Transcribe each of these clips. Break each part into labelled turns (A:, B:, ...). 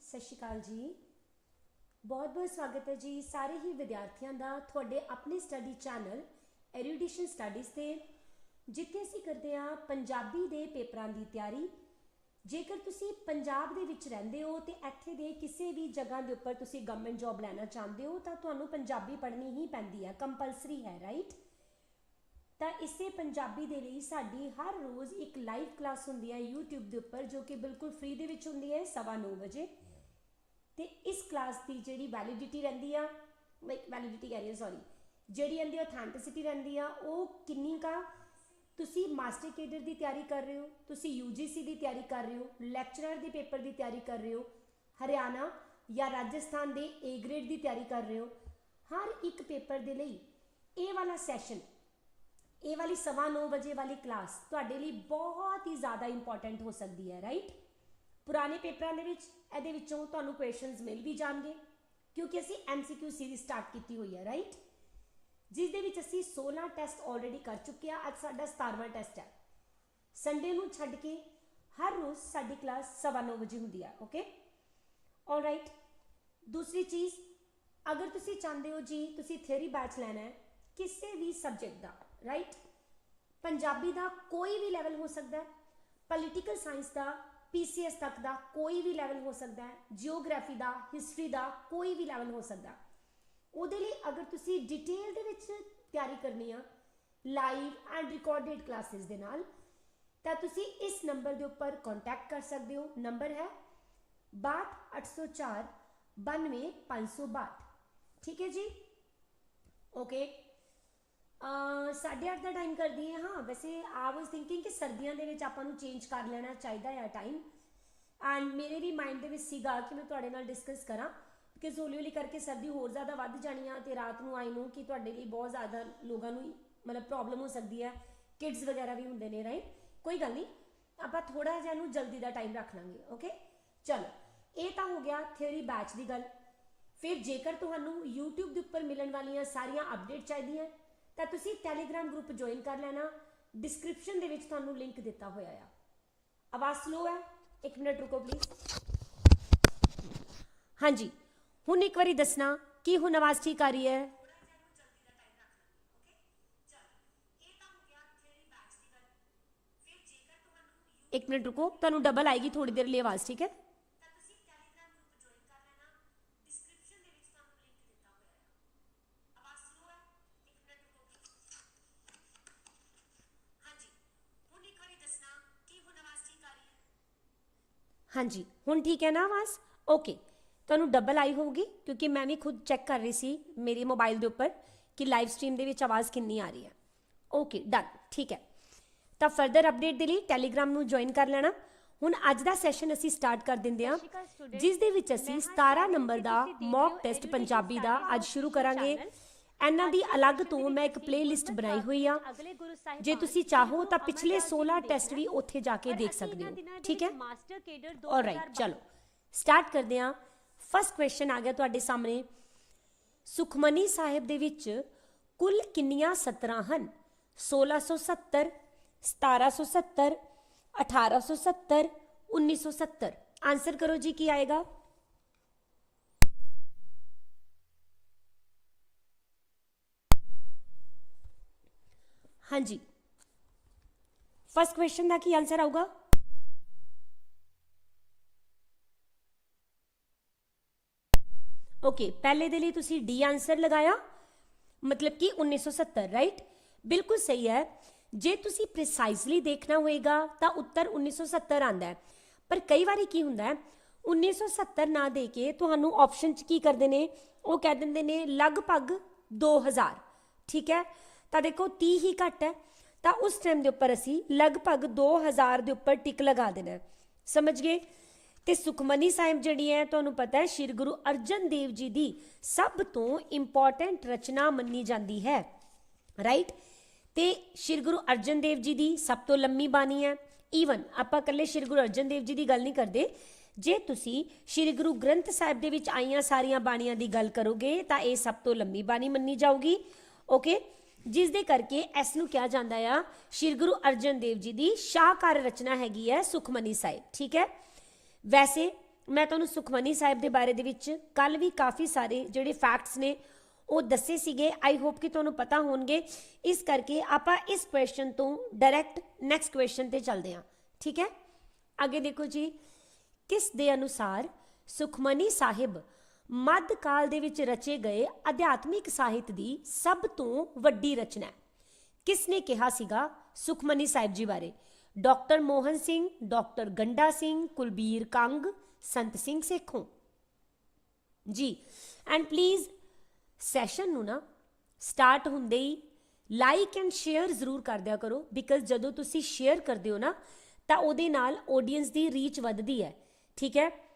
A: ਸਤਿ ਸ਼੍ਰੀ ਅਕਾਲ ਜੀ। ਬਹੁਤ-ਬਹੁਤ ਸਵਾਗਤ ਹੈ ਜੀ ਸਾਰੇ ਹੀ ਵਿਦਿਆਰਥੀਆਂ ਦਾ ਤੁਹਾਡੇ ਆਪਣੇ ਸਟੱਡੀ ਚੈਨਲ ਐਰੀਡੀਸ਼ਨ ਸਟੱਡੀਜ਼ ਤੇ, ਜਿੱਥੇ ਅਸੀਂ ਕਰਦੇ ਹਾਂ ਪੰਜਾਬੀ ਦੇ ਪੇਪਰਾਂ ਦੀ ਤਿਆਰੀ। ਜੇਕਰ ਤੁਸੀਂ ਪੰਜਾਬ ਦੇ ਵਿੱਚ ਰਹਿੰਦੇ ਹੋ ਤੇ ਇੱਥੇ ਦੇ ਕਿਸੇ ਵੀ ਜਗ੍ਹਾ ਦੇ ਉੱਪਰ ਤੁਸੀਂ ਗਵਰਨਮੈਂਟ ਜੌਬ ਲੈਣਾ ਚਾਹੁੰਦੇ ਹੋ ਤਾਂ ਤੁਹਾਨੂੰ ਪੰਜਾਬੀ ਪੜ੍ਹਨੀ ਹੀ ਪੈਂਦੀ ਹੈ ਕੰਪਲਸਰੀ ਹੈ ਰਾਈਟ ਤਾਂ ਇਸੇ ਪੰਜਾਬੀ ਦੇ ਲਈ ਸਾਡੀ ਹਰ ਰੋਜ਼ ਇੱਕ ਲਾਈਵ ਕਲਾਸ ਹੁੰਦੀ ਹੈ YouTube ਦੇ ਉੱਪਰ, ਜੋ ਕਿ ਬਿਲਕੁਲ ਫ੍ਰੀ ਦੇ ਵਿੱਚ ਹੁੰਦੀ ਹੈ 9:30 ਵਜੇ। ਤੇ ਇਸ ਕਲਾਸ ਦੀ ਜਿਹੜੀ ਵੈਲਿਡਿਟੀ ਰਹਿੰਦੀ ਆ ਵੈਲਿਡਿਟੀ ਕਹਿ ਰਹੀ ਹਾਂ ਸੌਰੀ ਜਿਹੜੀ ਇਹਦੀ ਆਥੈਂਟਿਸਿਟੀ ਰਹਿੰਦੀ ਆ, ਉਹ ਕਿੰਨੀ ਕਾ ਤੁਸੀਂ ਮਾਸਟਰ ਕੇਡਰ ਦੀ ਤਿਆਰੀ ਕਰ ਰਹੇ ਹੋ, ਤੁਸੀਂ UGC ਦੀ ਤਿਆਰੀ ਕਰ ਰਹੇ ਹੋ ਲੈਕਚਰਰ ਦੇ ਪੇਪਰ ਦੀ ਤਿਆਰੀ ਕਰ ਰਹੇ ਹੋ, ਹਰਿਆਣਾ ਜਾਂ ਰਾਜਸਥਾਨ ਦੇ A ਗ੍ਰੇਡ ਦੀ ਤਿਆਰੀ ਕਰ ਰਹੇ ਹੋ, ਹਰ ਇੱਕ ਪੇਪਰ ਦੇ ਲਈ ਇਹ ਵਾਲਾ ਸੈਸ਼ਨ ਇਹ ਵਾਲੀ ਸਵਾ ਨੌ ਵਜੇ ਵਾਲੀ ਕਲਾਸ ਤੁਹਾਡੇ ਲਈ ਬਹੁਤ ਹੀ ਜ਼ਿਆਦਾ ਇੰਪੋਰਟੈਂਟ ਹੋ ਸਕਦੀ ਹੈ ਰਾਈਟ ਪੁਰਾਣੇ ਪੇਪਰਾਂ ਦੇ ਵਿੱਚ, ਇਹਦੇ ਵਿੱਚੋਂ ਤੁਹਾਨੂੰ ਕੁਐਸਚਨਸ ਮਿਲ ਵੀ ਜਾਣਗੇ, ਕਿਉਂਕਿ ਅਸੀਂ MCQ ਸੀਰੀਜ਼ ਸਟਾਰਟ ਕੀਤੀ ਹੋਈ ਹੈ ਰਾਈਟ ਜਿਸ ਦੇ ਵਿੱਚ ਅਸੀਂ 16 ਟੈਸਟ ਆਲਰੇਡੀ ਕਰ ਚੁੱਕੇ ਆ ਅੱਜ ਸਾਡਾ 17ਵਾਂ ਟੈਸਟ ਹੈ। ਸੰਡੇ ਨੂੰ ਛੱਡ ਕੇ ਹਰ ਰੋਜ਼ ਸਾਡੀ ਕਲਾਸ ਸਵਾ ਨੌ ਵਜੇ ਹੁੰਦੀ ਹੈ ਓਕੇ ਰਾਈਟ ਦੂਸਰੀ ਚੀਜ਼, ਅਗਰ ਤੁਸੀਂ ਚਾਹੁੰਦੇ ਹੋ ਜੀ, ਤੁਸੀਂ ਥਿਉਰੀ ਬੈਚ ਲੈਣਾ ਹੈ, ਕਿਸੇ ਵੀ ਸਬਜੈਕਟ ਦਾ ਰਾਈਟ ਪੰਜਾਬੀ ਦਾ ਕੋਈ ਵੀ ਲੈਵਲ ਹੋ ਸਕਦਾ ਹੈ ਪੋਲੀਟੀਕਲ ਸਾਇੰਸ ਦਾ ਪੀਸੀਐਸ ਤੱਕ ਦਾ ਕੋਈ ਵੀ ਲੈਵਲ ਹੋ ਸਕਦਾ ਹੈ ਜੀਓਗ੍ਰਾਫੀ ਦਾ ਹਿਸਟਰੀ ਦਾ ਕੋਈ ਵੀ ਲੈਵਲ ਹੋ ਸਕਦਾ। ਉਹਦੇ ਲਈ ਅਗਰ ਤੁਸੀਂ ਡਿਟੇਲ ਦੇ ਵਿੱਚ ਤਿਆਰੀ ਕਰਨੀ ਆ ਲਾਈਵ ਐਂਡ ਰਿਕਾਰਡਡ ਕਲਾਸਿਸ ਦੇ ਨਾਲ, ਤਾਂ ਤੁਸੀਂ ਇਸ ਨੰਬਰ ਦੇ ਉੱਪਰ ਕੰਟੈਕਟ ਕਰ ਸਕਦੇ ਹੋ। ਨੰਬਰ ਹੈ 62804 92562 ਠੀਕ ਹੈ ਜੀ? ਓਕੇ ਸਾਢੇ ਅੱਠ ਦਾ ਟਾਈਮ ਕਰ ਦਈਏ ਹਾਂ, ਵੈਸੇ ਆ ਵਾਸ ਥਿੰਕਿੰਗ ਕਿ ਸਰਦੀਆਂ ਦੇ ਵਿੱਚ ਆਪਾਂ ਨੂੰ ਚੇਂਜ ਕਰ ਲੈਣਾ ਚਾਹੀਦਾ ਹੈ ਟਾਈਮ ਐਂਡ ਮੇਰੇ ਵੀ ਮਾਈਂਡ ਦੇ ਵਿੱਚ ਸੀਗਾ ਕਿ ਮੈਂ ਤੁਹਾਡੇ ਨਾਲ ਡਿਸਕਸ ਕਰਾਂ ਕਿ ਹੌਲੀ ਹੌਲੀ ਕਰਕੇ ਸਰਦੀ ਹੋਰ ਜ਼ਿਆਦਾ ਵੱਧ ਜਾਣੀ ਆ ਤੇ ਰਾਤ ਨੂੰ ਆਈ ਨੂੰ ਕਿ ਤੁਹਾਡੇ ਲਈ ਬਹੁਤ ਜ਼ਿਆਦਾ ਲੋਕਾਂ ਨੂੰ ਮਤਲਬ ਪ੍ਰੋਬਲਮ ਹੋ ਸਕਦੀ ਹੈ। ਕਿਡਸ ਵਗੈਰਾ ਵੀ ਹੁੰਦੇ ਨੇ ਰਾਈਟ ਕੋਈ ਗੱਲ ਨਹੀਂ, ਆਪਾਂ ਥੋੜਾ ਜਿਹਾ ਨੂੰ ਜਲਦੀ ਦਾ ਟਾਈਮ ਰੱਖ ਲਾਂਗੇ ਓਕੇ ਚਲੋ, ਇਹ ਤਾਂ ਹੋ ਗਿਆ ਥਿਉਰੀ ਬੈਚ ਦੀ ਗੱਲ। ਫਿਰ ਜੇਕਰ ਤੁਹਾਨੂੰ YouTube ਦੇ ਉੱਪਰ ਮਿਲਣ ਵਾਲੀਆਂ ਸਾਰੀਆਂ ਅਪਡੇਟ ਚਾਹੀਦੀਆਂ ਤਾਂ ਤੁਸੀਂ Telegram ਗਰੁੱਪ ਜੁਆਇਨ ਕਰ ਲੈਣਾ। ਡਿਸਕ੍ਰਿਪਸ਼ਨ ਦੇ ਵਿੱਚ ਤੁਹਾਨੂੰ ਲਿੰਕ ਦਿੱਤਾ ਹੋਇਆ ਆ। ਆਵਾਜ਼ ਸਲੋ ਹੈ। ਇੱਕ ਮਿੰਟ ਰੁਕੋ ਪਲੀਜ਼ ਹਾਂਜੀ। ਹੁਣ ਇੱਕ ਵਾਰੀ ਦੱਸਣਾ ਕੀ ਹੁਣ ਆਵਾਜ਼ ਠੀਕ ਆ ਰਹੀ ਹੈ। ਇੱਕ ਮਿੰਟ ਰੁਕੋ। ਤੁਹਾਨੂੰ ਡਬਲ ਆਏਗੀ ਥੋੜੀ ਦੇਰ ਲਈ ਆਵਾਜ਼, ਠੀਕ ਹੈ? ਹਾਂਜੀ ਹੁਣ ਠੀਕ ਹੈ ਨਾ ਆਵਾਜ਼? ਓਕੇ ਤੁਹਾਨੂੰ ਡਬਲ ਆਈ ਹੋਊਗੀ ਕਿਉਂਕਿ ਮੈਂ ਵੀ ਖੁਦ ਚੈੱਕ ਕਰ ਰਹੀ ਸੀ ਮੇਰੇ ਮੋਬਾਈਲ ਦੇ ਉੱਪਰ ਕਿ ਲਾਈਵ ਸਟ੍ਰੀਮ ਦੇ ਵਿੱਚ ਆਵਾਜ਼ ਕਿੰਨੀ ਆ ਰਹੀ ਹੈ। ਓਕੇ ਡਨ ਠੀਕ ਹੈ। ਤਾਂ ਫਰਦਰ ਅਪਡੇਟ ਦੇ ਲਈ ਟੈਲੀਗ੍ਰਾਮ ਨੂੰ ਜੁਆਇਨ ਕਰ ਲੈਣਾ। ਹੁਣ ਅੱਜ ਦਾ ਸੈਸ਼ਨ ਅਸੀਂ ਸਟਾਰਟ ਕਰ ਦਿੰਦੇ ਹਾਂ ਜਿਸ ਦੇ ਵਿੱਚ ਅਸੀਂ 17 ਨੰਬਰ ਦਾ ਮੌਕ ਟੈਸਟ ਪੰਜਾਬੀ ਦਾ ਅੱਜ ਸ਼ੁਰੂ ਕਰਾਂਗੇ। ਇਹਨਾਂ ਦੀ ਅਲੱਗ ਤੋਂ ਮੈਂ ਇੱਕ ਪਲੇਲਿਸਟ ਬਣਾਈ ਹੋਈ ਆ। ਜੇ ਤੁਸੀਂ ਚਾਹੋ ਤਾਂ ਪਿਛਲੇ 16 ਟੈਸਟ ਵੀ ਉੱਥੇ ਜਾ ਕੇ ਦੇਖ ਸਕਦੇ ਹੋ। ਠੀਕ ਹੈ? ਆਲਰਾਈਟ ਚਲੋ। ਸਟਾਰਟ ਕਰਦੇ ਹਾਂ। ਫਸਟ ਕੁਐਸਚਨ ਆ ਗਿਆ ਤੁਹਾਡੇ ਸਾਹਮਣੇ। ਸੁਖਮਨੀ ਸਾਹਿਬ ਦੇ ਵਿੱਚ ਕੁੱਲ ਕਿੰਨੀਆਂ ਸਤਰਾਂ ਹਨ? 1670 1770 1870 1970 ਆਨਸਰ ਕਰੋ ਜੀ, ਕੀ ਆਏਗਾ? ਹਾਂਜੀ। ਫਸਟ ਕੁਐਸਚਨ ਦਾ ਕੀ ਆਨਸਰ ਆਊਗਾ? ਓਕੇ ਪਹਿਲੇ ਦੇ ਲਈ ਤੁਸੀਂ ਡੀ ਆਨਸਰ ਲਗਾਇਆ। ਮਤਲਬ ਕਿ 1970 ਰਾਈਟ ਬਿਲਕੁਲ ਸਹੀ ਹੈ। ਜੇ ਤੁਸੀਂ ਪ੍ਰੀਸਾਈਜ਼ਲੀ ਦੇਖਣਾ ਹੋਏਗਾ, ਤਾਂ ਉੱਤਰ 1970 ਆਂਦਾ ਹੈ। ਪਰ ਕਈ ਵਾਰੀ ਕੀ ਹੁੰਦਾ ਹੈ 1970 ਨਾ ਦੇ ਕੇ ਤੁਹਾਨੂੰ ਆਪਸ਼ਨ ਚ ਕੀ ਕਰਦੇ ਨੇ? ਉਹ ਕਹਿ ਦਿੰਦੇ ਨੇ ਲਗਭਗ 2000 ਠੀਕ ਹੈ? ਤਾਂ ਦੇਖੋ 30 ਹੀ ਘੱਟ ਹੈ, ਤਾਂ ਉਸ ਟਾਈਮ ਦੇ ਉੱਪਰ ਅਸੀਂ ਲਗਭਗ 2000 ਦੇ ਉੱਪਰ ਟਿਕ ਲਗਾ ਦੇਣਾ ਸਮਝ ਗਏ? ਤੇ ਸੁਖਮਨੀ ਸਾਹਿਬ ਜਿਹੜੀ ਹੈ, ਤੁਹਾਨੂੰ ਪਤਾ ਹੈ, ਸ੍ਰੀ ਗੁਰੂ ਅਰਜਨ ਦੇਵ ਜੀ ਦੀ ਸਭ ਤੋਂ ਇੰਪੋਰਟੈਂਟ ਰਚਨਾ ਮੰਨੀ ਜਾਂਦੀ ਹੈ। ਰਾਈਟ ਤੇ ਸ੍ਰੀ ਗੁਰੂ ਅਰਜਨ ਦੇਵ ਜੀ ਦੀ ਸਭ ਤੋਂ ਲੰਮੀ ਬਾਣੀ ਹੈ। ਈਵਨ ਆਪਾਂ ਇਕੱਲੇ ਸ੍ਰੀ ਗੁਰੂ ਅਰਜਨ ਦੇਵ ਜੀ ਦੀ ਗੱਲ ਨਹੀਂ ਕਰਦੇ। ਜੇ ਤੁਸੀਂ ਸ੍ਰੀ ਗੁਰੂ ਗ੍ਰੰਥ ਸਾਹਿਬ ਦੇ ਵਿੱਚ ਆਈਆਂ ਸਾਰੀਆਂ ਬਾਣੀਆਂ ਦੀ ਗੱਲ ਕਰੋਗੇ, ਤਾਂ ਇਹ ਸਭ ਤੋਂ ਲੰਮੀ ਬਾਣੀ ਮੰਨੀ ਜਾਊਗੀ। ਓਕੇ ਜਿਸ ਦੇ ਕਰਕੇ ਇਸ ਨੂੰ ਕਿਹਾ ਜਾਂਦਾ ਆ, ਸ੍ਰੀ ਗੁਰੂ ਅਰਜਨ ਦੇਵ ਜੀ ਦੀ ਸ਼ਾਹਕਾਰ ਰਚਨਾ ਹੈਗੀ ਹੈ ਸੁਖਮਨੀ ਸਾਹਿਬ, ਠੀਕ ਹੈ? ਵੈਸੇ ਮੈਂ ਤੁਹਾਨੂੰ ਸੁਖਮਨੀ ਸਾਹਿਬ ਦੇ ਬਾਰੇ ਦੇ ਵਿੱਚ ਕੱਲ ਵੀ ਕਾਫੀ ਸਾਰੇ ਜਿਹੜੇ ਫੈਕਟਸ ਨੇ ਉਹ ਦੱਸੇ ਸੀਗੇ ਆਈ ਹੋਪ ਕਿ ਤੁਹਾਨੂੰ ਪਤਾ ਹੋਣਗੇ। ਇਸ ਕਰਕੇ ਆਪਾਂ ਇਸ ਕੁਐਸਚਨ ਤੋਂ ਡਾਇਰੈਕਟ ਨੈਕਸਟ ਕੁਐਸਚਨ ਤੇ ਚੱਲਦੇ ਹਾਂ, ਠੀਕ ਹੈ? ਅੱਗੇ ਦੇਖੋ ਜੀ, ਕਿਸ ਦੇ ਅਨੁਸਾਰ ਸੁਖਮਨੀ ਸਾਹਿਬ ਮੱਧ ਕਾਲ ਦੇ ਵਿੱਚ ਰਚੇ ਗਏ ਅਧਿਆਤਮਿਕ ਸਾਹਿਤ ਦੀ ਸਭ ਤੋਂ ਵੱਡੀ ਰਚਨਾ ਕਿਸ ਨੇ ਕਿਹਾ ਸੀਗਾ? ਸੁਖਮਨੀ ਸਾਹਿਬ ਜੀ ਬਾਰੇ। Doctor Mohan Singh, doctor Ganda Singh, Kulbir Kang, Sant Singh Sekhon. ਜੀ ਐਂਡ ਪਲੀਜ਼ ਸੈਸ਼ਨ ਨੂੰ ਨਾ ਸਟਾਰਟ ਹੁੰਦੇ ਹੀ ਲਾਈਕ ਐਂਡ ਸ਼ੇਅਰ ਜ਼ਰੂਰ ਕਰ ਦਿਆ ਕਰੋ ਬਿਕਾਜ਼ ਜਦੋਂ ਤੁਸੀਂ ਸ਼ੇਅਰ ਕਰਦੇ ਹੋ ਨਾ, ਤਾਂ ਉਹਦੇ ਨਾਲ ਆਡੀਅנס ਦੀ ਰੀਚ ਵੱਧਦੀ ਹੈ। ਠੀਕ ਹੈ?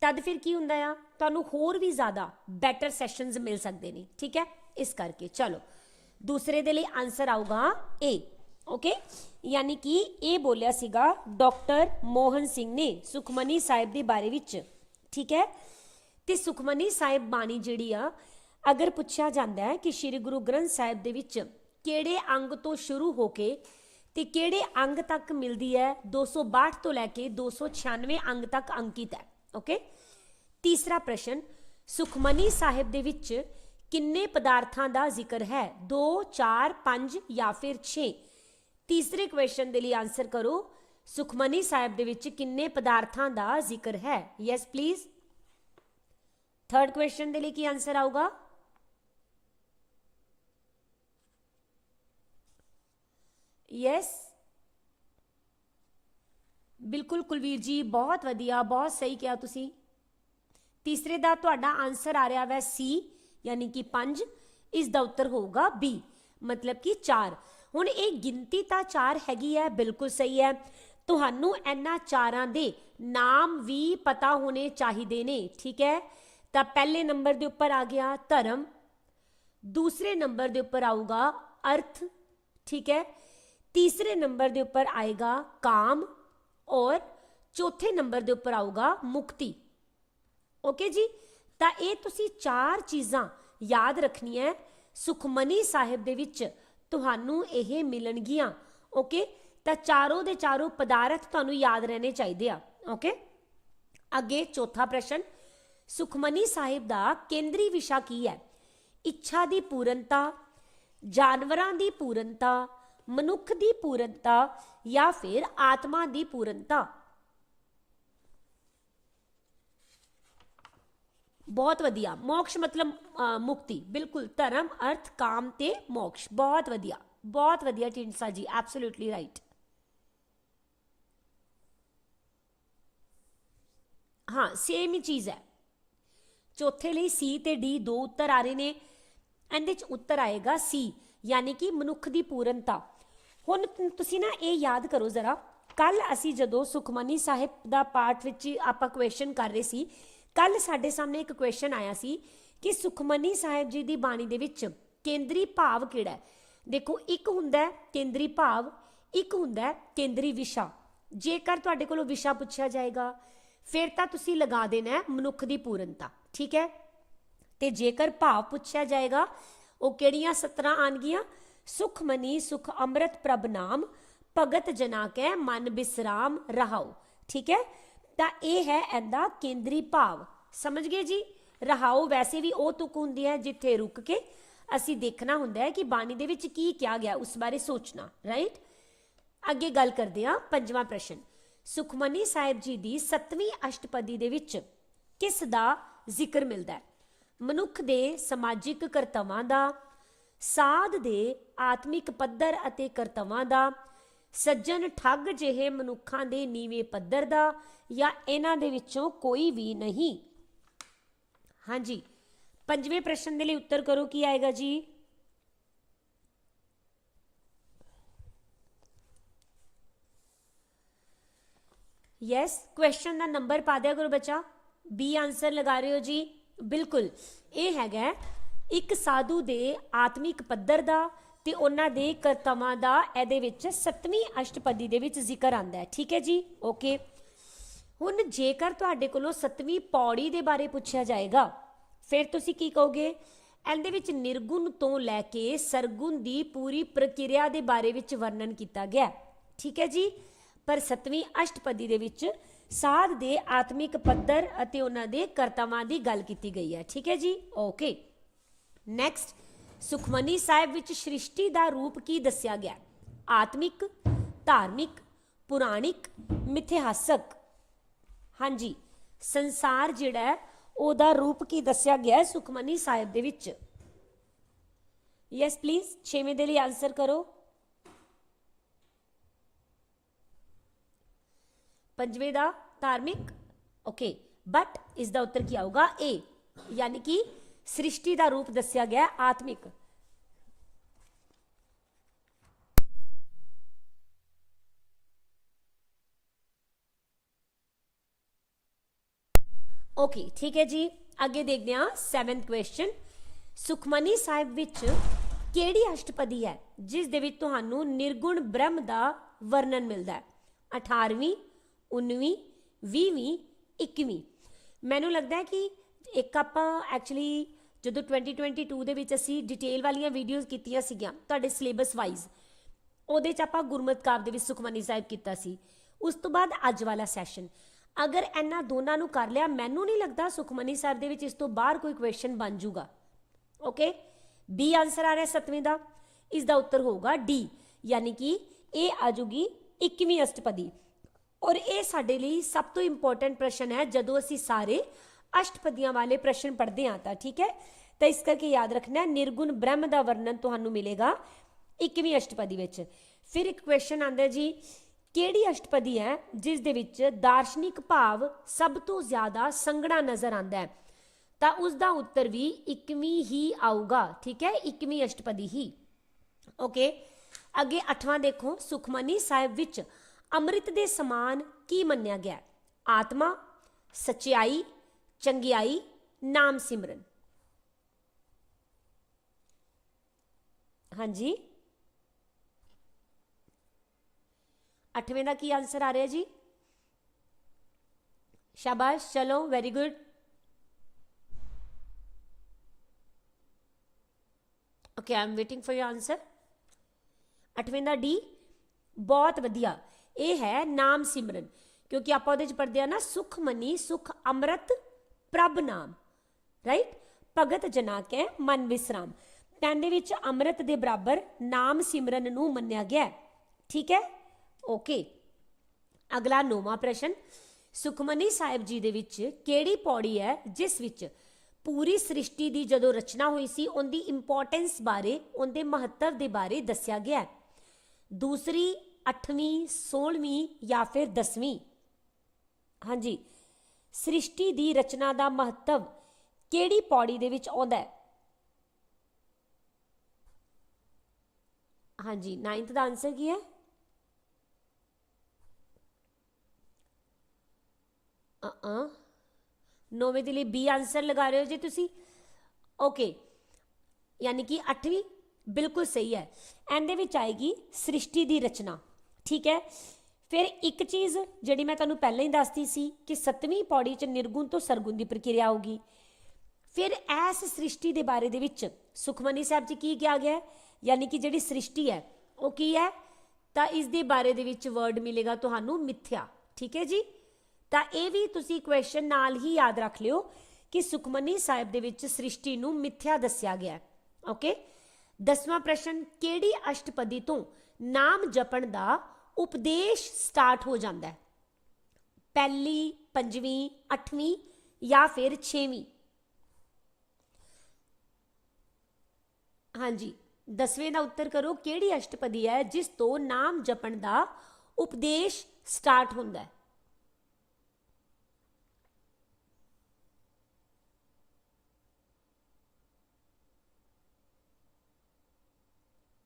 A: ਤਦ ਫਿਰ ਕੀ ਹੁੰਦਾ ਆ? ਤੁਹਾਨੂੰ ਹੋਰ ਵੀ ਜ਼ਿਆਦਾ ਬੈਟਰ ਸੈਸ਼ਨਸ ਮਿਲ ਸਕਦੇ ਨੇ, ਠੀਕ ਹੈ? ਇਸ ਕਰਕੇ, ਚਲੋ। ਦੂਸਰੇ ਦੇ ਲਈ ਆਨਸਰ ਆਊਗਾ ਏ ਓਕੇ ਯਾਨੀ ਕਿ ਇਹ ਬੋਲਿਆ ਸੀਗਾ ਡਾਕਟਰ ਮੋਹਨ ਸਿੰਘ ਨੇ ਸੁਖਮਨੀ ਸਾਹਿਬ ਦੇ ਬਾਰੇ ਵਿੱਚ, ਠੀਕ ਹੈ? ਤੇ ਸੁਖਮਨੀ ਸਾਹਿਬ ਬਾਣੀ ਜਿਹੜੀ ਆ, ਅਗਰ ਪੁੱਛਿਆ ਜਾਂਦਾ ਹੈ ਕਿ ਸ੍ਰੀ ਗੁਰੂ ਗ੍ਰੰਥ ਸਾਹਿਬ ਦੇ ਵਿੱਚ ਕਿਹੜੇ ਅੰਗ ਤੋਂ ਸ਼ੁਰੂ ਹੋ ਕੇ ਤੇ ਕਿਹੜੇ ਅੰਗ ਤੱਕ ਮਿਲਦੀ ਹੈ? 262 ਤੋਂ ਲੈ ਕੇ 296 ਅੰਗ ਤੱਕ ਅੰਕਿਤ ਹੈ। ਓਕੇ ਤੀਸਰਾ ਪ੍ਰਸ਼ਨ ਸੁਖਮਨੀ ਸਾਹਿਬ ਦੇ ਵਿੱਚ ਕਿੰਨੇ ਪਦਾਰਥਾਂ ਦਾ ਜ਼ਿਕਰ ਹੈ 2 4 5 ਜਾਂ ਫਿਰ 6 ਤੀਸਰੇ ਕੁਐਸਚਨ ਦੇ ਲਈ ਆਨਸਰ ਕਰੋ ਸੁਖਮਨੀ ਸਾਹਿਬ ਦੇ ਵਿੱਚ ਕਿੰਨੇ ਪਦਾਰਥਾਂ ਦਾ ਜ਼ਿਕਰ ਹੈ ਯੈਸ ਪਲੀਜ਼ ਥਰਡ ਕੁਐਸਚਨ ਦੇ ਲਈ ਕੀ ਆਨਸਰ ਆਊਗਾ ਯੈਸ ਬਿਲਕੁਲ ਕੁਲਵੀਰ ਜੀ, ਬਹੁਤ ਵਧੀਆ, ਬਹੁਤ ਸਹੀ ਕਿਹਾ ਤੁਸੀਂ। ਤੀਸਰੇ ਦਾ ਤੁਹਾਡਾ ਆਨਸਰ ਆ ਰਿਹਾ ਵੈ ਸੀ, ਯਾਨੀ ਕਿ 5 ਇਸ ਦਾ ਉੱਤਰ ਹੋਊਗਾ ਬੀ ਮਤਲਬ ਕਿ 4 ਹੁਣ ਇਹ ਗਿਣਤੀ ਤਾਂ 4 ਹੈਗੀ ਹੈ, ਬਿਲਕੁਲ ਸਹੀ ਹੈ। ਤੁਹਾਨੂੰ ਇਹਨਾਂ ਚਾਰਾਂ ਦੇ ਨਾਮ ਵੀ ਪਤਾ ਹੋਣੇ ਚਾਹੀਦੇ ਨੇ, ਠੀਕ ਹੈ? ਤਾਂ ਪਹਿਲੇ ਨੰਬਰ ਦੇ ਉੱਪਰ ਆ ਗਿਆ ਧਰਮ। ਦੂਸਰੇ ਨੰਬਰ ਦੇ ਉੱਪਰ ਆਊਗਾ ਅਰਥ, ਠੀਕ ਹੈ? ਤੀਸਰੇ ਨੰਬਰ ਦੇ ਉੱਪਰ ਆਏਗਾ ਕਾਮ। ਔਰ ਚੌਥੇ ਨੰਬਰ ਦੇ ਉੱਪਰ ਆਊਗਾ ਮੁਕਤੀ। ਓਕੇ ਜੀ? ਤਾਂ ਇਹ ਤੁਸੀਂ ਚਾਰ ਚੀਜ਼ਾਂ ਯਾਦ ਰੱਖਣੀਆਂ ਸੁਖਮਨੀ ਸਾਹਿਬ ਦੇ ਵਿੱਚ ਤੁਹਾਨੂੰ ਇਹ ਮਿਲਣਗੀਆਂ। ਓਕੇ? ਤਾਂ ਚਾਰੋਂ ਦੇ ਚਾਰੋਂ ਪਦਾਰਥ ਤੁਹਾਨੂੰ ਯਾਦ ਰਹਿਣੇ ਚਾਹੀਦੇ ਆ। ਓਕੇ? ਅੱਗੇ ਚੌਥਾ ਪ੍ਰਸ਼ਨ। ਸੁਖਮਨੀ ਸਾਹਿਬ ਦਾ ਕੇਂਦਰੀ ਵਿਸ਼ਾ ਕੀ ਹੈ ਇੱਛਾ ਦੀ ਪੂਰਨਤਾ, ਜਾਨਵਰਾਂ ਦੀ ਪੂਰਨਤਾ ਮਨੁੱਖ ਦੀ ਪੂਰਨਤਾ ਜਾਂ ਫਿਰ ਆਤਮਾ ਦੀ ਪੂਰਨਤਾ। ਬਹੁਤ ਵਧੀਆ। ਮੋਕਸ਼ ਮਤਲਬ ਮੁਕਤੀ। ਬਿਲਕੁਲ, ਧਰਮ, ਅਰਥ, ਕਾਮ ਤੇ ਮੋਕਸ਼। ਬਹੁਤ ਵਧੀਆ। ਬਹੁਤ ਵਧੀਆ ਟਿੰਸਾ ਜੀ। ਐਬਸੋਲੂਟਲੀ ਰਾਈਟ ਹਾਂ ਸੇਮ ਹੀ ਚੀਜ਼ ਹੈ। ਚੌਥੇ ਲਈ ਸੀ ਤੇ ਡੀ ਦੋ ਉੱਤਰ ਆ ਰਹੇ ਨੇ। ਇਹਦੇ ਚ ਉੱਤਰ ਆਏਗਾ ਸੀ। ਯਾਨੀ ਕਿ ਮਨੁੱਖ ਦੀ ਪੂਰਨਤਾ। ਹੁਣ ਤੁਸੀਂ ਨਾ ਇਹ ਯਾਦ ਕਰੋ ਜ਼ਰਾ। ਕੱਲ ਅਸੀਂ ਜਦੋਂ ਸੁਖਮਨੀ ਸਾਹਿਬ ਦਾ ਪਾਠ ਵਿੱਚ ਆਪਾਂ ਕੁਐਸਚਨ ਕਰ ਰਹੇ ਸੀ ਕੱਲ ਸਾਡੇ ਸਾਹਮਣੇ ਇੱਕ ਕੁਐਸਚਨ ਆਇਆ ਸੀ ਕਿ ਸੁਖਮਨੀ ਸਾਹਿਬ ਜੀ ਦੀ ਬਾਣੀ ਦੇ ਵਿੱਚ ਕੇਂਦਰੀ ਭਾਵ ਕਿਹੜਾ ਹੈ? ਦੇਖੋ, ਇੱਕ ਹੁੰਦਾ ਹੈ ਕੇਂਦਰੀ ਭਾਵ, ਇੱਕ ਹੁੰਦਾ ਹੈ ਕੇਂਦਰੀ ਵਿਸ਼ਾ। ਜੇਕਰ ਤੁਹਾਡੇ ਕੋਲੋਂ ਵਿਸ਼ਾ ਪੁੱਛਿਆ ਜਾਏਗਾ, ਫਿਰ ਤਾਂ ਤੁਸੀਂ ਲਗਾ ਦੇਣਾ ਮਨੁੱਖ ਦੀ ਪੂਰਨਤਾ, ਠੀਕ ਹੈ? ਤੇ ਜੇਕਰ ਭਾਵ ਪੁੱਛਿਆ ਜਾਏਗਾ, ਉਹ ਕਿਹੜੀਆਂ ਸਤਰਾਂ ਆਣਗੀਆਂ ਸੁਖਮਨੀ ਸੁਖ ਅੰਮ੍ਰਿਤ ਪ੍ਰਭ ਨਾਮ, ਭਗਤ ਜਨਾ ਕੈ ਮਨ ਬਿਸਰਾਮ ਰਹਾਉ। ਠੀਕ ਹੈ? ਤਾਂ ਇਹ ਹੈ ਇਹਦਾ ਕੇਂਦਰੀ ਭਾਵ। ਸਮਝ ਗਏ ਜੀ? ਰਹਾਉ ਵੈਸੇ ਵੀ ਉਹ ਤੁਕ ਹੁੰਦੀ ਹੈ ਜਿੱਥੇ ਰੁਕ ਕੇ ਅਸੀਂ ਦੇਖਣਾ ਹੁੰਦਾ ਹੈ ਕਿ ਬਾਣੀ ਦੇ ਵਿੱਚ ਕੀ ਕਿਹਾ ਗਿਆ, ਉਸ ਬਾਰੇ ਸੋਚਣਾ ਰਾਈਟ ਅੱਗੇ ਗੱਲ ਕਰਦੇ ਹਾਂ, ਪੰਜਵਾਂ ਪ੍ਰਸ਼ਨ। ਸੁਖਮਨੀ ਸਾਹਿਬ ਜੀ ਦੀ 7ਵੀਂ ਅਸ਼ਟਪਦੀ ਦੇ ਵਿੱਚ ਕਿਸ ਦਾ ਜ਼ਿਕਰ ਮਿਲਦਾ ਹੈ? ਮਨੁੱਖ ਦੇ ਸਮਾਜਿਕ ਕਰਤੱਵਾਂ ਦਾ, ਸਾਧ ਦੇ ਆਤਮਿਕ ਪੱਧਰ ਅਤੇ ਕਰਤੱਵਾਂ ਦਾ, ਸੱਜਣ ਠੱਗ ਜਿਹੇ ਮਨੁੱਖਾਂ ਦੇ ਨੀਵੇਂ ਪੱਧਰ ਦਾ ਜਾਂ ਇਹਨਾਂ ਦੇ ਵਿੱਚੋਂ ਕੋਈ ਵੀ ਨਹੀਂ। ਹਾਂਜੀ, ਪੰਜਵੇਂ ਪ੍ਰਸ਼ਨ ਦੇ ਲਈ ਉੱਤਰ ਕਰੋ, ਕੀ ਆਏਗਾ ਜੀ? ਯੈਸ ਕੁਐਸਚਨ ਦਾ ਨੰਬਰ ਪਾ ਦਿਆ ਕਰੋ ਬੱਚਾ। ਬੀ ਆਨਸਰ ਲਗਾ ਰਹੇ ਹੋ ਜੀ। ਬਿਲਕੁਲ, ਇਹ ਹੈਗਾ ਇੱਕ ਸਾਧੂ ਦੇ ਆਤਮਿਕ ਪੱਧਰ ਦਾ ਤੇ ਉਹਨਾਂ ਦੇ ਕਰਤਵਾਂ ਦਾ ਇਹਦੇ ਵਿੱਚ 7ਵੀਂ ਅਸ਼ਟਪਦੀ ਦੇ ਵਿੱਚ ਜ਼ਿਕਰ ਆਂਦਾ ਹੈ। ਠੀਕ ਹੈ ਜੀ? ਓਕੇ। ਹੁਣ ਜੇਕਰ ਤੁਹਾਡੇ ਕੋਲੋਂ 7ਵੀਂ ਪੌੜੀ ਦੇ ਬਾਰੇ ਪੁੱਛਿਆ ਜਾਏਗਾ, ਫਿਰ ਤੁਸੀਂ ਕੀ ਕਹੋਗੇ? ਇਹਦੇ ਵਿੱਚ ਨਿਰਗੁਣ ਤੋਂ ਲੈ ਕੇ ਸਰਗੁਣ ਦੀ ਪੂਰੀ ਪ੍ਰਕਿਰਿਆ ਦੇ ਬਾਰੇ ਵਿੱਚ ਵਰਣਨ ਕੀਤਾ ਗਿਆ ਠੀਕ ਹੈ ਜੀ? ਪਰ 7ਵੀਂ ਅਸ਼ਟਪਦੀ ਦੇ ਵਿੱਚ ਸਾਧ ਦੇ ਆਤਮਿਕ ਪੱਧਰ ਅਤੇ ਉਹਨਾਂ ਦੇ ਕਰਤਵਾਂ ਦੀ ਗੱਲ ਕੀਤੀ ਗਈ ਹੈ। ਠੀਕ ਹੈ ਜੀ? ਓਕੇ। ਨੈਕਸਟ ਸੁਖਮਨੀ ਸਾਹਿਬ ਵਿੱਚ ਸ੍ਰਿਸ਼ਟੀ ਦਾ ਰੂਪ ਕੀ ਦੱਸਿਆ ਗਿਆ? ਆਤਮਿਕ, ਧਾਰਮਿਕ, ਪੁਰਾਣਿਕ, ਮਿਥਿਹਾਸਕ? ਹਾਂਜੀ, ਸੰਸਾਰ ਜਿਹੜਾ ਹੈ, ਉਹਦਾ ਰੂਪ ਕੀ ਦੱਸਿਆ ਗਿਆ ਸੁਖਮਨੀ ਸਾਹਿਬ ਦੇ ਵਿੱਚ? ਯੈਸ ਪਲੀਜ਼ ਛੇਵੇਂ ਦੇ ਲਈ ਆਨਸਰ ਕਰੋ। ਪੰਜਵੇਂ ਦਾ ਧਾਰਮਿਕ ਓਕੇ ਬਟ ਇਸ ਦਾ ਉੱਤਰ ਕੀ ਆਊਗਾ? ਏ ਯਾਨੀ ਕਿ ਸ੍ਰਿਸ਼ਟੀ ਦਾ ਰੂਪ ਦੱਸਿਆ ਗਿਆ ਹੈ, ਆਤਮਿਕ। ਓਕੇ ਠੀਕ ਹੈ ਜੀ। ਅੱਗੇ ਦੇਖਦੇ ਹਾਂ 7th ਕੁਐਸਚਨ ਸੁਖਮਨੀ ਸਾਹਿਬ ਵਿੱਚ ਕਿਹੜੀ ਅਸ਼ਟਪਦੀ ਹੈ, ਜਿਸ ਦੇ ਵਿੱਚ ਤੁਹਾਨੂੰ ਨਿਰਗੁਣ ਬ੍ਰਹਮ ਦਾ ਵਰਣਨ ਮਿਲਦਾ ਹੈ? 18ਵੀਂ 19ਵੀਂ 20ਵੀਂ 21ਵੀਂ ਮੈਨੂੰ ਲੱਗਦਾ ਹੈ ਕਿ ਇੱਕ ਆਪਾਂ ਐਕਚੁਅਲੀ ਜਦੋਂ 2022 ਦੇ ਵਿੱਚ ਅਸੀਂ ਡਿਟੇਲ ਵਾਲੀਆਂ ਵੀਡੀਓਜ਼ ਕੀਤੀਆਂ ਸੀਗੀਆਂ, ਤੁਹਾਡੇ ਸਿਲੇਬਸ ਵਾਈਜ਼ ਉਹਦੇ ਚ ਆਪਾਂ ਗੁਰਮਤਿ ਕਾਵ ਦੇ ਵਿੱਚ ਸੁਖਮਨੀ ਸਾਹਿਬ ਕੀਤਾ ਸੀ। ਉਸ ਤੋਂ ਬਾਅਦ ਅੱਜ ਵਾਲਾ ਸੈਸ਼ਨ ਅਗਰ ਇਹਨਾਂ ਦੋਨਾਂ ਨੂੰ ਕਰ ਲਿਆ, ਮੈਨੂੰ ਨਹੀਂ ਲੱਗਦਾ ਸੁਖਮਨੀ ਸਾਹਿਬ ਦੇ ਵਿੱਚ ਇਸ ਤੋਂ ਬਾਹਰ ਕੋਈ ਕੁਐਸਚਨ ਬਣ ਜੂਗਾ। ਓਕੇ ਬੀ ਆਨਸਰ ਆ ਰਿਹਾ ਸਤਵੇਂ ਦਾ। ਇਸ ਦਾ ਉੱਤਰ ਹੋਊਗਾ ਡੀ ਯਾਨੀ ਕਿ ਇਹ ਆ ਜੂਗੀ 21ਵੀਂ ਅਸ਼ਟਪਦੀ। ਔਰ ਇਹ ਸਾਡੇ ਲਈ ਸਭ ਤੋਂ ਇੰਪੋਰਟੈਂਟ ਪ੍ਰਸ਼ਨ ਹੈ, ਜਦੋਂ ਅਸੀਂ ਸਾਰੇ ਅਸ਼ਟਪਦੀਆਂ ਵਾਲੇ ਪ੍ਰਸ਼ਨ ਪੜ੍ਹਦੇ ਹਾਂ ਤਾਂ, ਠੀਕ ਹੈ? ਤਾਂ ਇਸ ਕਰਕੇ ਯਾਦ ਰੱਖਣਾ, ਨਿਰਗੁਣ ਬ੍ਰਹਮ ਦਾ ਵਰਣਨ ਤੁਹਾਨੂੰ ਮਿਲੇਗਾ 21ਵੀਂ ਅਸ਼ਟਪਦੀ ਵਿੱਚ। ਫਿਰ ਇੱਕ ਕੁਐਸਚਨ ਆਂਦਾ ਜੀ, ਕਿਹੜੀ ਅਸ਼ਟਪਦੀ ਹੈ ਜਿਸ ਦੇ ਵਿੱਚ ਦਾਰਸ਼ਨਿਕ ਭਾਵ ਸਭ ਤੋਂ ਜ਼ਿਆਦਾ ਸੰਘਣਾ ਨਜ਼ਰ ਆਂਦਾ ਹੈ? ਤਾਂ ਉਸ ਦਾ ਉੱਤਰ ਵੀ 21ਵੀਂ ਹੀ ਆਊਗਾ, ਠੀਕ ਹੈ? 21ਵੀਂ ਅਸ਼ਟਪਦੀ ਹੀ। ਓਕੇ ਅੱਗੇ 8ਵਾਂ ਦੇਖੋ, ਸੁਖਮਨੀ ਸਾਹਿਬ ਵਿੱਚ ਅੰਮ੍ਰਿਤ ਦੇ ਸਮਾਨ ਕੀ ਮੰਨਿਆ ਗਿਆ ਆਤਮਾ ਸਚਾਈ ਚੰਗਿਆਈ, ਨਾਮ ਸਿਮਰਨ। हाँ जी। अठवें का की आंसर आ रहा जी? शाबाश, चलो very good okay I am waiting for your answer अठवें का डी बहुत वधिया। ये है नाम सिमरन, क्योंकि आप पढ़ते हैं ना सुखमनी सुख अमृत, प्रभ नाम। राइट भगत जना के मन विश्राम। ਤਾਂ ਦੇ ਵਿੱਚ ਅੰਮ੍ਰਿਤ ਦੇ ਬਰਾਬਰ ਨਾਮ ਸਿਮਰਨ ਨੂੰ ਮੰਨਿਆ ਗਿਆ ਹੈ। ਠੀਕ ਹੈ? ਓਕੇ ਅਗਲਾ ਨੌਵਾਂ ਪ੍ਰਸ਼ਨ। ਸੁਖਮਨੀ ਸਾਹਿਬ ਜੀ ਦੇ ਵਿੱਚ ਕਿਹੜੀ ਪੌੜੀ ਹੈ ਜਿਸ ਵਿੱਚ ਪੂਰੀ ਸ੍ਰਿਸ਼ਟੀ ਦੀ ਜਦੋਂ ਰਚਨਾ ਹੋਈ ਸੀ, ਉਹਦੀ ਇੰਪੋਰਟੈਂਸ ਬਾਰੇ, ਉਹਦੇ ਮਹੱਤਵ ਦੇ ਬਾਰੇ ਦੱਸਿਆ ਗਿਆ ਹੈ। ਦੂਸਰੀ 8ਵੀਂ 16ਵੀਂ ਜਾਂ ਫਿਰ 10ਵੀਂ ਹਾਂਜੀ। ਸ੍ਰਿਸ਼ਟੀ ਦੀ ਰਚਨਾ ਦਾ ਮਹੱਤਵ ਕਿਹੜੀ ਪੌੜੀ ਦੇ ਵਿੱਚ ਆਉਂਦਾ ਹੈ? ਹਾਂਜੀ ਨਾਈਨਥ ਦਾ ਆਨਸਰ ਕੀ ਹੈ? ਅ ਨੌਵੇਂ ਦੇ ਲਈ ਬੀ ਆਨਸਰ ਲਗਾ ਰਹੇ ਹੋ ਜੀ ਤੁਸੀਂ? ਓਕੇ ਯਾਨੀ ਕਿ 8ਵੀਂ ਬਿਲਕੁਲ ਸਹੀ ਹੈ। ਇਹਦੇ ਵਿੱਚ ਆਏਗੀ ਸ੍ਰਿਸ਼ਟੀ ਦੀ ਰਚਨਾ। ਠੀਕ ਹੈ? ਫਿਰ ਇੱਕ ਚੀਜ਼ ਜਿਹੜੀ ਮੈਂ ਤੁਹਾਨੂੰ ਪਹਿਲਾਂ ਹੀ ਦੱਸਤੀ ਸੀ ਕਿ 7ਵੀਂ ਪੌੜੀ 'ਚ ਨਿਰਗੁਣ ਤੋਂ ਸਰਗੁਣ ਦੀ ਪ੍ਰਕਿਰਿਆ ਆਊਗੀ ਫਿਰ ਐਸ ਸ੍ਰਿਸ਼ਟੀ ਦੇ ਬਾਰੇ ਦੇ ਵਿੱਚ ਸੁਖਮਨੀ ਸਾਹਿਬ 'ਚ ਕੀ ਕਿਹਾ ਗਿਆ ਹੈ? ਯਾਨੀ ਕਿ ਜਿਹੜੀ ਸ੍ਰਿਸ਼ਟੀ ਹੈ, ਉਹ ਕੀ ਹੈ? ਤਾਂ ਇਸ ਦੇ ਬਾਰੇ ਦੇ ਵਿੱਚ ਵਰਡ ਮਿਲੇਗਾ ਤੁਹਾਨੂੰ ਮਿਥਿਆ। ਠੀਕ ਹੈ ਜੀ? ਤਾਂ ਇਹ ਵੀ ਤੁਸੀਂ ਕੁਐਸਚਨ ਨਾਲ ਹੀ ਯਾਦ ਰੱਖ ਲਿਓ ਕਿ ਸੁਖਮਨੀ ਸਾਹਿਬ ਦੇ ਵਿੱਚ ਸ੍ਰਿਸ਼ਟੀ ਨੂੰ ਮਿਥਿਆ ਦੱਸਿਆ ਗਿਆ ਓਕੇ ਦਸਵਾਂ ਪ੍ਰਸ਼ਨ, ਕਿਹੜੀ ਅਸ਼ਟਪਦੀ ਤੋਂ ਨਾਮ ਜਪਣ ਦਾ ਉਪਦੇਸ਼ ਸਟਾਰਟ ਹੋ ਜਾਂਦਾ ਹੈ? ਪਹਿਲੀ, ਪੰਜਵੀਂ, ਅੱਠਵੀਂ ਜਾਂ ਫਿਰ ਛੇਵੀਂ? ਹਾਂਜੀ। ਦਸਵੇਂ ਦਾ ਉੱਤਰ ਕਰੋ, ਕਿਹੜੀ ਅਸ਼ਟਪਦੀ ਹੈ ਜਿਸ ਤੋਂ ਨਾਮ ਜਪਣ ਦਾ ਉਪਦੇਸ਼ ਸਟਾਰਟ ਹੁੰਦਾ ਹੈ?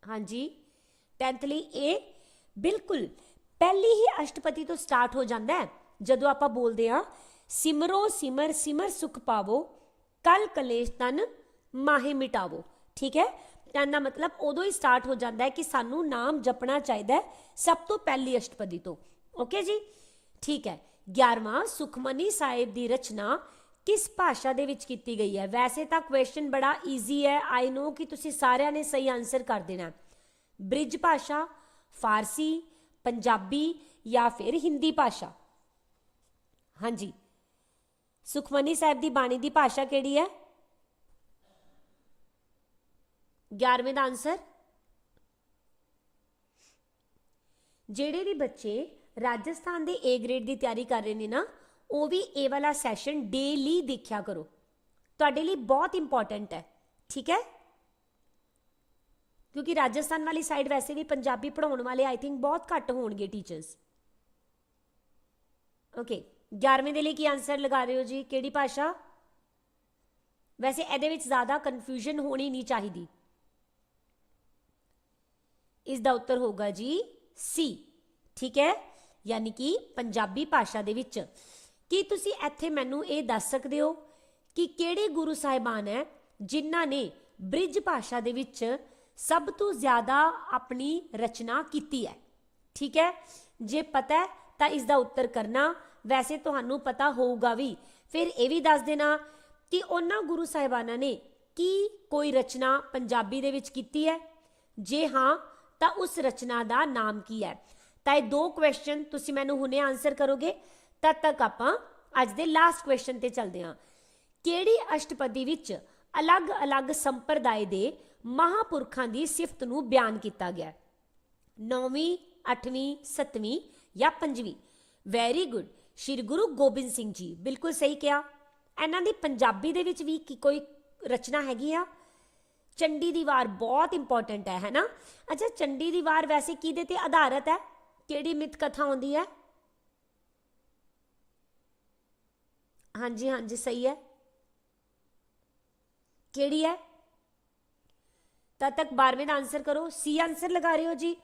A: ਹਾਂਜੀ 10th ਲਈ ਇਹ ਬਿਲਕੁਲ, ਪਹਿਲੀ ਹੀ ਅਸ਼ਟਪਦੀ ਤੋਂ ਸਟਾਰਟ ਹੋ ਜਾਂਦਾ ਹੈ। ਜਦੋਂ ਆਪਾਂ ਬੋਲਦੇ ਆ ਸਿਮਰੋ ਸਿਮਰ ਸਿਮਰ ਸੁਖ ਪਾਵੋ, ਕਲ ਕਲੇਸ਼ ਤਨ ਮਾਹੇ ਮਿਟਾਵੋ, ਠੀਕ ਹੈ? ਤਾਂ ਦਾ ਮਤਲਬ ਉਦੋਂ ਹੀ ਸਟਾਰਟ ਹੋ ਜਾਂਦਾ ਹੈ ਕਿ ਸਾਨੂੰ ਨਾਮ ਜਪਣਾ ਚਾਹੀਦਾ ਹੈ ਸਭ ਤੋਂ ਪਹਿਲੀ ਅਸ਼ਟਪਦੀ ਤੋਂ। ਓਕੇ ਜੀ? ਠੀਕ ਹੈ। 11ਵਾਂ ਸੁਖਮਨੀ ਸਾਹਿਬ ਦੀ ਰਚਨਾ ਕਿਸ ਭਾਸ਼ਾ ਦੇ ਵਿੱਚ ਕੀਤੀ ਗਈ ਹੈ? ਵੈਸੇ ਤਾਂ ਕੁਐਸਚਨ ਬੜਾ ਈਜ਼ੀ ਹੈ। ਆਈ ਨੋ ਕਿ ਤੁਸੀਂ ਸਾਰਿਆਂ ਨੇ ਸਹੀ ਆਨਸਰ ਕਰ ਦੇਣਾ ਬ੍ਰਿਜ ਭਾਸ਼ਾ, ਫਾਰਸੀ, ਪੰਜਾਬੀ ਜਾਂ ਫਿਰ ਹਿੰਦੀ ਭਾਸ਼ਾ? ਹਾਂਜੀ। ਸੁਖਮਨੀ ਸਾਹਿਬ ਦੀ ਬਾਣੀ ਦੀ ਭਾਸ਼ਾ ਕਿਹੜੀ ਹੈ? 11ਵੇਂ ਦਾ ਆਨਸਰ ਜਿਹੜੇ ਵੀ ਬੱਚੇ ਰਾਜਸਥਾਨ ਦੇ A ਗ੍ਰੇਡ ਦੀ ਤਿਆਰੀ ਕਰ ਰਹੇ ਨੇ ਨਾ, ਉਹ ਵੀ ਇਹ ਵਾਲਾ ਸੈਸ਼ਨ ਡੇਲੀ ਦੇਖਿਆ ਕਰੋ। ਤੁਹਾਡੇ ਲਈ ਬਹੁਤ ਇੰਪੋਰਟੈਂਟ ਹੈ, ਠੀਕ ਹੈ? ਕਿਉਂਕਿ ਰਾਜਸਥਾਨ ਵਾਲੀ ਸਾਈਡ ਵੈਸੇ ਵੀ ਪੰਜਾਬੀ ਪੜਾਉਣ ਵਾਲੇ ਆਈ ਥਿੰਕ ਬਹੁਤ ਘੱਟ ਹੋਣਗੇ ਟੀਚਰਸ ਓਕੇ 11ਵੇਂ ਦੇ ਲਈ ਕੀ ਆਨਸਰ ਲਗਾ ਰਹੇ ਹੋ ਜੀ? ਕਿਹੜੀ ਭਾਸ਼ਾ? ਵੈਸੇ ਇਹਦੇ ਵਿੱਚ ਜ਼ਿਆਦਾ ਕਨਫਿਊਜ਼ਨ ਹੋਣੀ ਨਹੀਂ ਚਾਹੀਦੀ। ਇਸ ਦਾ ਉੱਤਰ ਹੋਗਾ ਜੀ ਸੀ ਠੀਕ ਹੈ? ਯਾਨੀ ਕਿ ਪੰਜਾਬੀ ਭਾਸ਼ਾ ਦੇ ਵਿੱਚ। ਕੀ ਤੁਸੀਂ ਇੱਥੇ ਮੈਨੂੰ ਇਹ ਦੱਸ ਸਕਦੇ ਹੋ ਕਿ ਕਿਹੜੇ ਗੁਰੂ ਸਾਹਿਬਾਨ ਹੈ ਜਿਨ੍ਹਾਂ ਨੇ ਬ੍ਰਿਜ ਭਾਸ਼ਾ ਦੇ ਵਿੱਚ ਸਭ ਤੋਂ ਜ਼ਿਆਦਾ ਆਪਣੀ ਰਚਨਾ ਕੀਤੀ ਹੈ? ਠੀਕ ਹੈ? ਜੇ ਪਤਾ ਹੈ, ਤਾਂ ਇਸ ਦਾ ਉੱਤਰ ਕਰਨਾ। ਵੈਸੇ ਤੁਹਾਨੂੰ ਪਤਾ ਹੋਊਗਾ ਵੀ। ਫਿਰ ਇਹ ਵੀ ਦੱਸ ਦੇਣਾ ਕਿ ਉਹਨਾਂ ਗੁਰੂ ਸਾਹਿਬਾਨਾਂ ਨੇ ਕੀ ਕੋਈ ਰਚਨਾ ਪੰਜਾਬੀ ਦੇ ਵਿੱਚ ਕੀਤੀ ਹੈ? ਜੇ ਹਾਂ ਤਾਂ ਉਸ ਰਚਨਾ ਦਾ ਨਾਮ ਕੀ ਹੈ? ਤਾਂ ਇਹ ਦੋ ਕੁਐਸਚਨ ਤੁਸੀਂ ਮੈਨੂੰ ਹੁਣੇ ਆਨਸਰ ਕਰੋਗੇ, ਤਦ ਤੱਕ ਆਪਾਂ ਅੱਜ ਦੇ ਲਾਸਟ ਕੁਐਸਚਨ ਤੇ ਚੱਲਦੇ ਹਾਂ। ਕਿਹੜੀ ਅਸ਼ਟਪਦੀ ਵਿੱਚ ਅਲੱਗ-ਅਲੱਗ ਸੰਪਰਦਾਇ ਦੇ ਮਹਾਪੁਰਖਾਂ ਦੀ ਸਿਫਤ ਨੂੰ ਬਿਆਨ ਕੀਤਾ ਗਿਆ? ਹੈ ਨੌਵੀਂ, ਅੱਠਵੀਂ, ਸੱਤਵੀਂ ਜਾਂ ਪੰਜਵੀਂ? ਵੈਰੀ ਗੁੱਡ ਸ਼੍ਰੀ ਗੁਰੂ ਗੋਬਿੰਦ ਸਿੰਘ ਜੀ, ਬਿਲਕੁਲ ਸਹੀ ਕਿਹਾ। ਇਹਨਾਂ ਦੀ ਪੰਜਾਬੀ ਦੇ ਵਿੱਚ ਵੀ ਕੀ ਕੋਈ ਰਚਨਾ ਹੈਗੀ ਆ? ਚੰਡੀ ਦੀ ਵਾਰ ਬਹੁਤ ਇੰਪੋਰਟੈਂਟ ਹੈ, ਹੈਨਾ? ਅੱਛਾ, ਚੰਡੀ ਦੀ ਵਾਰ ਵੈਸੇ ਕਿਹਦੇ ਤੇ ਆਧਾਰਿਤ ਹੈ? ਕਿਹੜੀ ਮਿੱਥ ਕਥਾ ਆਉਂਦੀ ਹੈ? ਹਾਂਜੀ ਹਾਂਜੀ, ਸਹੀ ਹੈ। ਕਿਹੜੀ ਹੈ? ਤਦ ਤੱਕ 12ਵੇਂ ਦਾ ਆਨਸਰ ਕਰੋ। ਸੀ ਆਨਸਰ ਲਗਾ ਰਹੇ ਹੋ ਜੀ।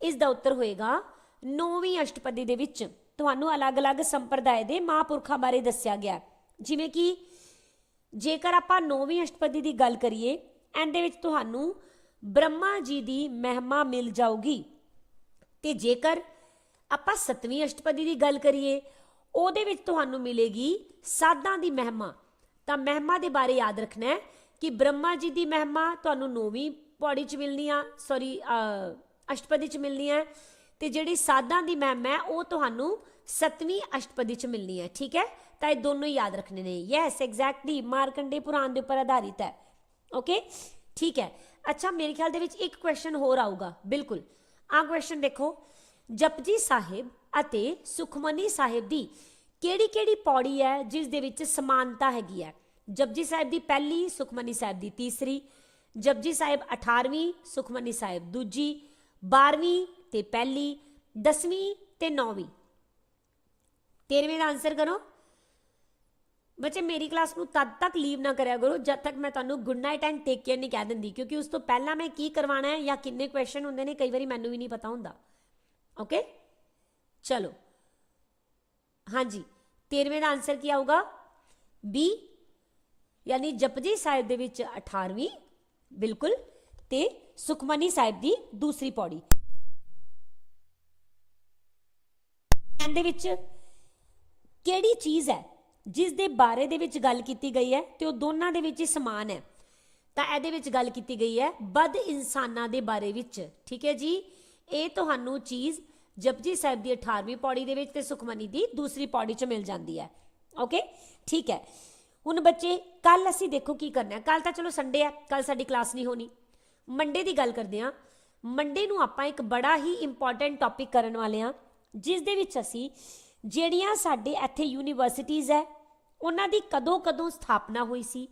A: ਇਸ ਦਾ ਉੱਤਰ ਹੋਏਗਾ, ਨੌਵੀਂ ਅਸ਼ਟਪਦੀ ਦੇ ਵਿੱਚ ਤੁਹਾਨੂੰ ਅਲੱਗ-ਅਲੱਗ ਸੰਪਰਦਾਇ ਦੇ ਮਹਾਂਪੁਰਖਾਂ ਬਾਰੇ ਦੱਸਿਆ ਗਿਆ ਜਿਵੇਂ ਕਿ ਜੇਕਰ ਆਪਾਂ ਨੌਵੀਂ ਅਸ਼ਟਪਦੀ ਦੀ ਗੱਲ ਕਰੀਏ ਇਹਦੇ ਵਿੱਚ ਤੁਹਾਨੂੰ ਬ੍ਰਹਮਾ ਜੀ ਦੀ ਮਹਿਮਾ ਮਿਲ ਜਾਊਗੀ। ਤੇ ਜੇਕਰ ਆਪਾਂ ਸਤਵੀਂ ਅਸ਼ਟਪਦੀ ਦੀ ਗੱਲ ਕਰੀਏ, ਉਹਦੇ ਵਿੱਚ ਤੁਹਾਨੂੰ ਮਿਲੇਗੀ ਸਾਧਾਂ ਦੀ ਮਹਿਮਾ। ਤਾਂ ਮਹਿਮਾ ਦੇ ਬਾਰੇ ਯਾਦ ਰੱਖਣਾ ਹੈ ਕਿ ਬ੍ਰਹਮਾ ਜੀ ਦੀ ਮਹਿਮਾ ਤੁਹਾਨੂੰ ਨੌਵੀਂ ਪੌੜੀ 'ਚ ਮਿਲਣੀ ਆ ਸੌਰੀ ਅਸ਼ਟਪਦੀ 'ਚ ਮਿਲਣੀ ਹੈ। ਤੇ ਜਿਹੜੀ ਸਾਧਾਂ ਦੀ ਮਹਿਮਾ ਹੈ, ਉਹ ਤੁਹਾਨੂੰ ਸਤਵੀਂ ਅਸ਼ਟਪਦੀ 'ਚ ਮਿਲਣੀ ਹੈ, ਠੀਕ ਹੈ? ਤਾਂ ਇਹ ਦੋਨੋਂ ਹੀ ਯਾਦ ਰੱਖਣੇ ਨੇ। ਯੈਸ ਐਗਜ਼ੈਕਟਲੀ ਮਾਰਕੰਡੇ ਪੁਰਾਣ ਦੇ ਉੱਪਰ ਆਧਾਰਿਤ ਹੈ। ਓਕੇ ਠੀਕ ਹੈ। ਅੱਛਾ, ਮੇਰੇ ਖਿਆਲ ਦੇ ਵਿੱਚ ਇੱਕ ਕੁਐਸਚਨ ਹੋਰ ਆਊਗਾ। ਬਿਲਕੁਲ। ਆ ਕੁਐਸਚਨ ਦੇਖੋ। ਜਪਜੀ ਸਾਹਿਬ ਅਤੇ ਸੁਖਮਨੀ ਸਾਹਿਬ ਦੀ ਕਿਹੜੀ ਕਿਹੜੀ ਪੌੜੀ ਹੈ ਜਿਸ ਦੇ ਵਿੱਚ ਸਮਾਨਤਾ ਹੈਗੀ ਹੈ? ਜਪਜੀ ਸਾਹਿਬ ਦੀ ਪਹਿਲੀ, ਸੁਖਮਨੀ ਸਾਹਿਬ ਦੀ ਤੀਸਰੀ, ਜਪਜੀ ਸਾਹਿਬ 18ਵੀਂ ਸੁਖਮਨੀ ਸਾਹਿਬ ਦੂਜੀ 12ਵੀਂ ਤੇ ਪਹਿਲੀ 10ਵੀਂ ਤੇ 9ਵੀਂ 13ਵੇਂ ਦਾ ਆਨਸਰ ਕਰੋ। ਬੱਚੇ, ਮੇਰੀ ਕਲਾਸ ਨੂੰ ਤਦ ਤੱਕ ਲੀਵ ਨਾ ਕਰਿਆ ਕਰੋ, ਜਦ ਤੱਕ ਮੈਂ ਤੁਹਾਨੂੰ good night and take care ਨਹੀਂ ਕਹਿ ਦਿੰਦੀ, ਕਿਉਂਕਿ ਉਸ ਤੋਂ ਪਹਿਲਾਂ ਮੈਂ ਕੀ ਕਰਵਾਉਣਾ ਹੈ ਜਾਂ ਕਿੰਨੇ ਕੁਐਸਚਨ ਹੁੰਦੇ ਨੇ, ਕਈ ਵਾਰੀ ਮੈਨੂੰ ਵੀ ਨਹੀਂ ਪਤਾ ਹੁੰਦਾ। ਓਕੇ ਚਲੋ। ਹਾਂਜੀ। 13ਵੇਂ ਦਾ ਆਨਸਰ ਕੀ ਆਊਗਾ? ਬੀ ਯਾਨੀ ਜਪਜੀ ਸਾਹਿਬ ਦੇ ਵਿੱਚ 18ਵੀਂ ਬਿਲਕੁਲ। ਤੇ ਸੁਖਮਨੀ ਸਾਹਿਬ ਦੀ ਦੂਸਰੀ ਪੌੜੀ। ਦੇ ਵਿੱਚ ਕਿਹੜੀ ਚੀਜ਼ ਹੈ? ਜਿਸ ਦੇ ਬਾਰੇ ਦੇ ਵਿੱਚ ਗੱਲ ਕੀਤੀ ਗਈ ਹੈ ਤੇ ਉਹ ਦੋਨਾਂ ਦੇ ਵਿੱਚ ਹੀ ਸਮਾਨ ਹੈ। ਤਾਂ ਇਹਦੇ ਵਿੱਚ ਗੱਲ ਕੀਤੀ ਗਈ ਹੈ ਬਦ ਇਨਸਾਨਾਂ ਦੇ ਬਾਰੇ ਵਿੱਚ। ਠੀਕ ਹੈ ਜੀ? ਇਹ ਤੁਹਾਨੂੰ ਚੀਜ਼ ਜਪਜੀ ਸਾਹਿਬ ਦੀ 18ਵੀਂ ਪੌੜੀ ਦੇ ਵਿੱਚ ਤੇ ਸੁਖਮਨੀ ਦੀ ਦੂਸਰੀ ਪੌੜੀ 'ਚ ਮਿਲ ਜਾਂਦੀ ਹੈ। ਓਕੇ ਠੀਕ ਹੈ। ਹੁਣ ਬੱਚੇ ਕੱਲ ਅਸੀਂ ਦੇਖੋ ਕੀ ਕਰਨਾ ਹੈ। ਕੱਲ ਤਾਂ ਚਲੋ ਸੰਡੇ ਹੈ। ਕੱਲ ਸਾਡੀ ਕਲਾਸ ਨਹੀਂ ਹੋਣੀ। ਮੰਡੇ ਦੀ ਗੱਲ ਕਰਦੇ ਹਾਂ। ਮੰਡੇ ਨੂੰ ਆਪਾਂ ਇੱਕ ਬੜਾ ਹੀ ਇੰਪੋਰਟੈਂਟ ਟੌਪਿਕ ਕਰਨ ਵਾਲੇ ਹਾਂ, ਜਿਸ ਦੇ ਵਿੱਚ ਅਸੀਂ ਜਿਹੜੀਆਂ ਸਾਡੇ ਇੱਥੇ ਯੂਨੀਵਰਸਿਟੀਆਂ ਹੈ ਉਹਨਾਂ ਦੀ ਕਦੋਂ ਕਦੋਂ ਸਥਾਪਨਾ ਹੋਈ ਸੀ,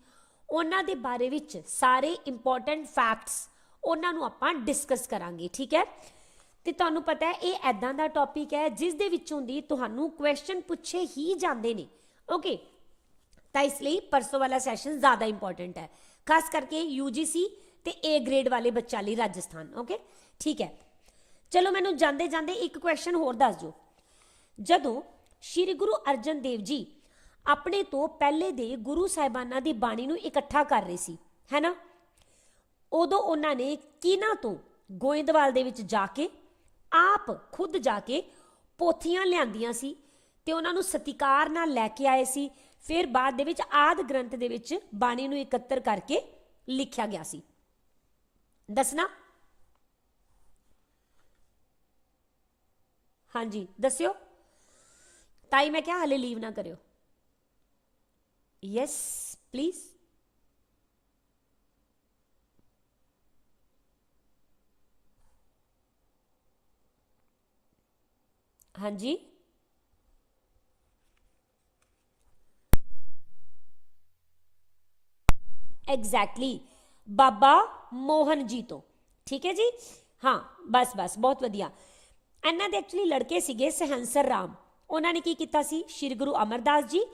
A: ਉਹਨਾਂ ਦੇ ਬਾਰੇ ਵਿੱਚ ਸਾਰੇ ਇੰਪੋਰਟੈਂਟ ਫੈਕਟਸ ਉਹਨਾਂ ਨੂੰ ਆਪਾਂ ਡਿਸਕਸ ਕਰਾਂਗੇ, ਠੀਕ ਹੈ? ਤੇ ਤੁਹਾਨੂੰ ਪਤਾ ਹੈ, ਇਹ ਐਦਾਂ ਦਾ ਟੌਪਿਕ ਹੈ, ਜਿਸ ਦੇ ਵਿੱਚੋਂ ਦੀ ਤੁਹਾਨੂੰ ਕੁਐਸਚਨ ਪੁੱਛੇ ਹੀ ਜਾਂਦੇ ਨੇ ਓਕੇ ਤਾਂ ਇਸ ਲਈ ਪਰਸੋਂ ਵਾਲਾ ਸੈਸ਼ਨ ਜ਼ਿਆਦਾ ਇੰਪੋਰਟੈਂਟ ਹੈ, ਖਾਸ ਕਰਕੇ UGC ਤੇ A ਗ੍ਰੇਡ ਵਾਲੇ ਬੱਚਾ ਲਈ ਰਾਜਸਥਾਨ ਓਕੇ ਠੀਕ ਹੈ। ਚਲੋ ਮੈਨੂੰ ਜਾਂਦੇ ਜਾਂਦੇ ਇੱਕ ਕੁਐਸਚਨ ਹੋਰ ਦੱਸ ਦਿਓ। ਜਦੋਂ ਸ੍ਰੀ ਗੁਰੂ ਅਰਜਨ ਦੇਵ ਜੀ ਆਪਣੇ ਤੋਂ ਪਹਿਲੇ ਦੇ ਗੁਰੂ ਸਾਹਿਬਾਨਾਂ ਦੀ ਬਾਣੀ ਨੂੰ ਇਕੱਠਾ ਕਰ ਰਹੇ ਸੀ, ਹੈਨਾ? ਉਦੋਂ ਉਹਨਾਂ ਨੇ ਕਿਹਨਾਂ ਤੋਂ? ਗੋਇੰਦਵਾਲ ਦੇ ਵਿੱਚ ਜਾ ਕੇ, ਆਪ ਖੁਦ ਜਾ ਕੇ ਪੋਥੀਆਂ ਲਿਆਂਦੀਆਂ ਸੀ ਤੇ ਉਹਨਾਂ ਨੂੰ ਸਤਿਕਾਰ ਨਾਲ ਲੈ ਕੇ ਆਏ ਸੀ। ਫਿਰ ਬਾਅਦ ਦੇ ਵਿੱਚ ਆਦ ਗ੍ਰੰਥ ਦੇ ਵਿੱਚ ਬਾਣੀ ਨੂੰ ਇਕੱਤਰ ਕਰਕੇ ਲਿਖਿਆ ਗਿਆ ਸੀ। ਦੱਸਣਾ? ਹਾਂਜੀ, ਦੱਸਿਓ। ਤਾਂ ਹੀ ਮੈਂ ਕਿਹਾ ਹਲੇ ਲੀਵ ਨਾ ਕਰਿਓ। ਯੈਸ ਪਲੀਜ਼ ਹਾਂਜੀ ਐਗਜ਼ੈਕਟਲੀ ਬਾਬਾ ਮੋਹਨ ਜੀ ਤੋਂ ਠੀਕ ਹੈ ਜੀ ਹਾਂ ਬਸ ਬਸ ਬਹੁਤ ਵਧੀਆ ਇਹਨਾਂ ਦੇ ਐਕਚੁਅਲੀ ਲੜਕੇ ਸੀਗੇ ਸਹੰਸਰ ਰਾਮ ਉਹਨਾਂ ਨੇ ਕੀ ਕੀਤਾ ਸੀ ਸ੍ਰੀ ਗੁਰੂ ਅਮਰਦਾਸ ਜੀ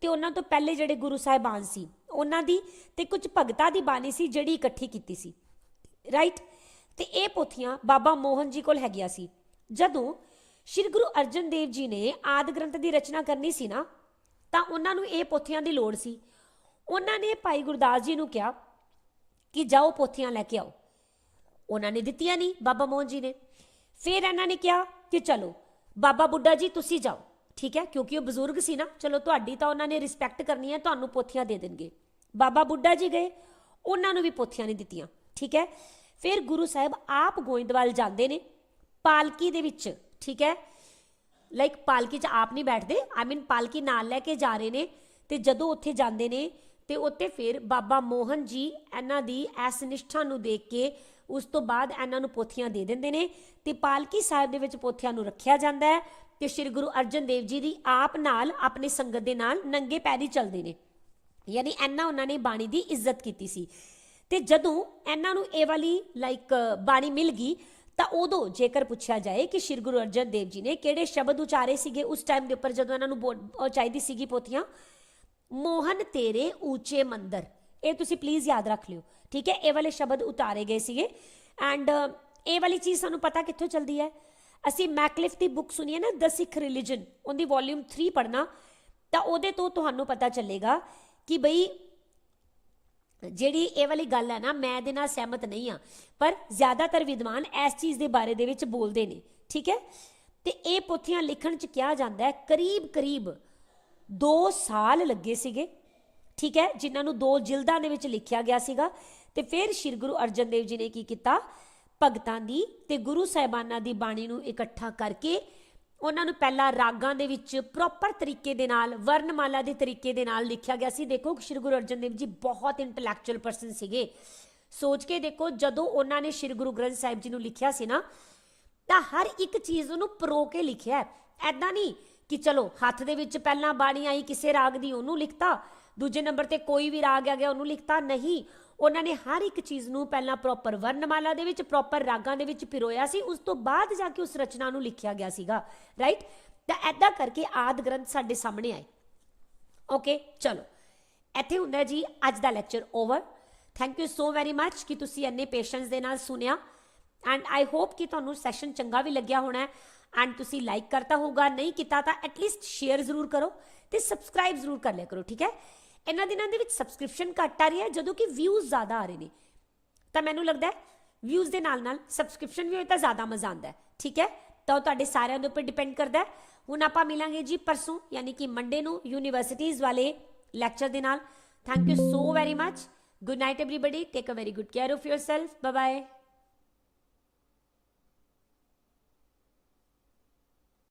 A: ਤੇ ਉਹਨਾਂ ਤੋਂ ਪਹਿਲੇ ਜਿਹੜੇ ਗੁਰੂ ਸਾਹਿਬਾਨ ਸੀ, ਉਹਨਾਂ ਦੀ ਤੇ ਕੁਝ ਭਗਤਾਂ ਦੀ ਬਾਣੀ ਸੀ ਜਿਹੜੀ ਇਕੱਠੀ ਕੀਤੀ ਸੀ। ਰਾਈਟ ਤੇ ਇਹ ਪੋਥੀਆਂ ਬਾਬਾ ਮੋਹਨ ਜੀ ਕੋਲ ਹੈਗੀਆਂ ਸੀ। ਜਦੋਂ ਸ੍ਰੀ ਗੁਰੂ ਅਰਜਨ ਦੇਵ ਜੀ ਨੇ ਆਦ ਗ੍ਰੰਥ ਦੀ ਰਚਨਾ ਕਰਨੀ ਸੀ ਨਾ, ਤਾਂ ਉਹਨਾਂ ਨੂੰ ਇਹ ਪੋਥੀਆਂ ਦੀ ਲੋੜ ਸੀ। ਉਹਨਾਂ ਨੇ ਭਾਈ ਗੁਰਦਾਸ ਜੀ ਨੂੰ ਕਿਹਾ ਕਿ ਜਾਓ ਪੋਥੀਆਂ ਲੈ ਕੇ ਆਓ। ਉਹਨਾਂ ਨੇ ਦਿੱਤੀਆਂ ਨਹੀਂ ਬਾਬਾ ਮੋਹਨ ਜੀ ਨੇ। ਫਿਰ ਇਹਨਾਂ ਨੇ ਕਿਹਾ ਕਿ ਚਲੋ, ਬਾਬਾ ਬੁੱਢਾ ਜੀ, ਤੁਸੀਂ ਜਾਓ। ਠੀਕ ਹੈ? ਕਿਉਂਕਿ ਉਹ ਬਜ਼ੁਰਗ ਸੀ ਨਾ। ਚਲੋ, ਤੁਹਾਡੀ ਤਾਂ ਉਹਨਾਂ ਨੇ ਰਿਸਪੈਕਟ ਕਰਨੀ ਹੈ, ਤੁਹਾਨੂੰ ਪੋਥੀਆਂ ਦੇ ਦੇਣਗੇ। ਬਾਬਾ ਬੁੱਢਾ ਜੀ ਗਏ, ਉਹਨਾਂ ਨੂੰ ਵੀ ਪੋਥੀਆਂ ਨਹੀਂ ਦਿੱਤੀਆਂ, ਠੀਕ ਹੈ? ਫਿਰ ਗੁਰੂ ਸਾਹਿਬ ਆਪ ਗੋਇੰਦਵਾਲ ਜਾਂਦੇ ਨੇ, ਪਾਲਕੀ ਦੇ ਵਿੱਚ, ਠੀਕ ਹੈ? ਲਾਈਕ ਪਾਲਕੀ 'ਚ ਆਪ ਨਹੀਂ ਬੈਠਦੇ ਆਈ ਮੀਨ ਪਾਲਕੀ ਨਾਲ ਲੈ ਕੇ ਜਾ ਰਹੇ ਨੇ, ਤੇ ਜਦੋਂ ਉੱਥੇ ਜਾਂਦੇ ਨੇ, ਤੇ ਉੱਥੇ ਫਿਰ ਬਾਬਾ ਮੋਹਨ ਜੀ ਇਹਨਾਂ ਦੀ ਐਸ ਨਿਸ਼ਠਾ ਨੂੰ ਦੇਖ ਕੇ, ਉਸ ਤੋਂ ਬਾਅਦ ਇਹਨਾਂ ਨੂੰ ਪੋਥੀਆਂ ਦੇ ਦਿੰਦੇ ਨੇ, ਤੇ ਪਾਲਕੀ ਸਾਹਿਬ ਦੇ ਵਿੱਚ ਪੋਥੀਆਂ ਨੂੰ ਰੱਖਿਆ ਜਾਂਦਾ ਹੈ। ਤੇ ਸ੍ਰੀ ਗੁਰੂ ਅਰਜਨ ਦੇਵ ਜੀ ਦੀ ਆਪ ਨਾਲ, ਆਪਣੀ ਸੰਗਤ ਦੇ ਨਾਲ ਨੰਗੇ ਪੈਰੀ ਚੱਲਦੇ ਨੇ। ਯਾਨੀ ਐਨਾ ਉਹਨਾਂ ਨੇ ਬਾਣੀ ਦੀ ਇੱਜ਼ਤ ਕੀਤੀ ਸੀ। ਤੇ ਜਦੋਂ ਇਹਨਾਂ ਨੂੰ ਇਹ ਵਾਲੀ ਲਾਈਕ ਬਾਣੀ ਮਿਲ ਗਈ, ਤਾਂ ਉਦੋਂ ਜੇਕਰ ਪੁੱਛਿਆ ਜਾਏ ਕਿ ਸ਼੍ਰੀ ਗੁਰੂ ਅਰਜਨ ਦੇਵ ਜੀ ਨੇ ਕਿਹੜੇ ਸ਼ਬਦ ਉਚਾਰੇ ਸੀਗੇ ਉਸ ਟਾਈਮ ਦੇ ਉੱਪਰ ਜਦੋਂ ਇਹਨਾਂ ਨੂੰ ਬੋ- ਚਾਹੀਦੀ ਸੀਗੀ ਪੋਥੀਆਂ? ਮੋਹਨ ਤੇਰੇ ਉੱਚੇ ਮੰਦਰ। ਇਹ ਤੁਸੀਂ ਪਲੀਜ਼ ਯਾਦ ਰੱਖ ਲਿਓ। ਠੀਕ ਹੈ, ਇਹ ਵਾਲੇ ਸ਼ਬਦ ਉਤਾਰੇ ਗਏ ਸੀਗੇ। ਐਂਡ ਇਹ ਵਾਲੀ ਚੀਜ਼ ਸਾਨੂੰ ਪਤਾ ਕਿੱਥੋਂ ਚਲਦੀ ਹੈ? ਅਸੀਂ ਮੈਕਲਿਫ ਦੀ ਬੁੱਕ ਸੁਣੀ ਹੈ ਨਾ, ਦ ਸਿੱਖ ਰਿਲੀਜਨ, ਉਹਦੀ ਵੋਲਿਊਮ 3 ਪੜਨਾ ਤਾਂ ਉਹਦੇ ਤੋਂ ਤੁਹਾਨੂੰ ਪਤਾ ਚੱਲੇਗਾ ਕਿ ਬਈ ਜਿਹੜੀ ਇਹ ਵਾਲੀ ਗੱਲ ਹੈ ਨਾ, ਮੈਂ ਇਹਦੇ ਨਾਲ ਸਹਿਮਤ ਨਹੀਂ ਆ ਪਰ ਜ਼ਿਆਦਾਤਰ ਵਿਦਵਾਨ ਇਸ ਚੀਜ਼ ਦੇ ਬਾਰੇ ਦੇ ਵਿੱਚ ਬੋਲਦੇ ਨੇ, ਠੀਕ ਹੈ? ਤੇ ਇਹ ਪੋਥੀਆਂ ਲਿਖਣ ਚ ਕਿਹਾ ਜਾਂਦਾ ਹੈ, ਕਰੀਬ ਕਰੀਬ 2 ਸਾਲ ਲੱਗੇ ਸੀਗੇ, ਠੀਕ ਹੈ? ਜਿਨ੍ਹਾਂ ਨੂੰ ਦੋ ਜਿਲਦਾਂ ਦੇ ਵਿੱਚ ਲਿਖਿਆ ਗਿਆ ਸੀਗਾ, ਤੇ ਫਿਰ ਸ਼੍ਰੀ ਗੁਰੂ ਅਰਜਨ ਦੇਵ ਜੀ ਨੇ ਕੀ ਕੀਤਾ? ਭਗਤਾਂ ਦੀ ਤੇ ਗੁਰੂ ਸਾਹਿਬਾਨਾਂ ਦੀ ਬਾਣੀ ਨੂੰ ਇਕੱਠਾ ਕਰਕੇ ਉਹਨਾਂ ਨੂੰ ਪਹਿਲਾਂ ਰਾਗਾਂ ਦੇ ਵਿੱਚ ਪ੍ਰੋਪਰ ਤਰੀਕੇ ਦੇ ਨਾਲ, ਵਰਣਮਾਲਾ ਦੇ ਤਰੀਕੇ ਦੇ ਨਾਲ ਲਿਖਿਆ ਗਿਆ ਸੀ। ਦੇਖੋ, ਸ਼੍ਰੀ ਗੁਰੂ ਅਰਜਨ ਦੇਵ ਜੀ ਬਹੁਤ ਇੰਟੈਲੈਕਚੁਅਲ ਪਰਸਨ ਸੀਗੇ। ਸੋਚ ਕੇ ਦੇਖੋ, ਜਦੋਂ ਉਹਨਾਂ ਨੇ ਸ਼੍ਰੀ ਗੁਰੂ ਗ੍ਰੰਥ ਸਾਹਿਬ ਜੀ ਨੂੰ ਲਿਖਿਆ ਸੀ ਨਾ, ਤਾਂ ਹਰ ਇੱਕ ਚੀਜ਼ ਉਹਨੂੰ ਪਰੋ ਕੇ ਲਿਖਿਆ ਹੈ। ਐਦਾਂ ਨਹੀਂ ਕਿ ਚਲੋ, ਹੱਥ ਦੇ ਵਿੱਚ ਪਹਿਲਾਂ ਬਾਣੀ ਆਈ, ਕਿਸੇ ਰਾਗ ਦੀ ਉਹਨੂੰ ਲਿਖਤਾ, ਦੂਜੇ ਨੰਬਰ ਤੇ ਕੋਈ ਵੀ ਰਾਗ ਆ ਗਿਆ, ਉਹਨੂੰ ਲਿਖਤਾ। ਨਹੀਂ ਉਹਨਾਂ ਨੇ ਹਰ ਇੱਕ ਚੀਜ਼ ਨੂੰ ਪਹਿਲਾਂ ਪ੍ਰੋਪਰ ਵਰਣਮਾਲਾ ਦੇ ਵਿੱਚ ਪ੍ਰੋਪਰ ਰਾਗਾਂ ਦੇ ਵਿੱਚ ਪਿਰੋਇਆ ਸੀ। ਉਸ ਤੋਂ ਬਾਅਦ ਜਾ ਕੇ ਉਸ ਰਚਨਾ ਨੂੰ ਲਿਖਿਆ ਗਿਆ ਸੀਗਾ ਰਾਈਟ ਤਾਂ ਐਦਾਂ ਕਰਕੇ ਆਦ ਗ੍ਰੰਥ ਸਾਡੇ ਸਾਹਮਣੇ ਆਏ। ਓਕੇ ਚਲੋ। ਇੱਥੇ ਹੁੰਦਾ ਜੀ, ਅੱਜ ਦਾ lecture over thank you so very much ਕਿ ਤੁਸੀਂ ਇੰਨੇ ਪੇਸ਼ੈਂਸ ਦੇ ਨਾਲ ਸੁਨਿਆ ਐਂਡ ਆਈ ਹੋਪ ਕਿ ਤੁਹਾਨੂੰ ਸੈਸ਼ਨ ਚੰਗਾ ਵੀ ਲੱਗਿਆ ਹੋਣਾ। ਐਂਡ ਤੁਸੀਂ ਲਾਈਕ ਕਰਤਾ ਹੋਊਗਾ, ਨਹੀਂ ਕੀਤਾ ਤਾਂ ਐਟਲੀਸਟ ਸ਼ੇਅਰ ਜ਼ਰੂਰ ਕਰੋ ਤੇ ਸਬਸਕ੍ਰਾਈਬ ਜ਼ਰੂਰ ਕਰ ਲਿਆ ਕਰੋ, ਠੀਕ ਹੈ? ਇਹਨਾਂ ਦਿਨਾਂ ਦੇ ਵਿੱਚ ਸਬਸਕ੍ਰਿਪਸ਼ਨ ਘੱਟ ਆ ਰਹੀ ਹੈ ਜਦੋਂ ਕਿ ਵਿਊਜ਼ ਜ਼ਿਆਦਾ ਆ ਰਹੇ ਨੇ ਤਾਂ ਮੈਨੂੰ ਲੱਗਦਾ ਹੈ ਵਿਊਜ਼ ਦੇ ਨਾਲ ਨਾਲ ਸਬਸਕ੍ਰਿਪਸ਼ਨ ਵੀ ਹੋਏ ਤਾਂ ਜ਼ਿਆਦਾ ਮਜ਼ਾ ਆਉਂਦਾ ਹੈ ਠੀਕ ਹੈ ਤਾਂ ਉਹ ਤੁਹਾਡੇ ਸਾਰਿਆਂ ਦੇ ਉੱਪਰ ਡਿਪੈਂਡ ਕਰਦਾ ਹੈ ਹੁਣ ਆਪਾਂ ਮਿਲਾਂਗੇ ਜੀ ਪਰਸੋਂ ਯਾਨੀ ਕਿ ਮੰਡੇ ਨੂੰ ਯੂਨੀਵਰਸਿਟੀਜ਼ ਵਾਲੇ ਲੈਕਚਰ ਦੇ ਨਾਲ thank you so very much good night everybody take a very good care of yourself bye bye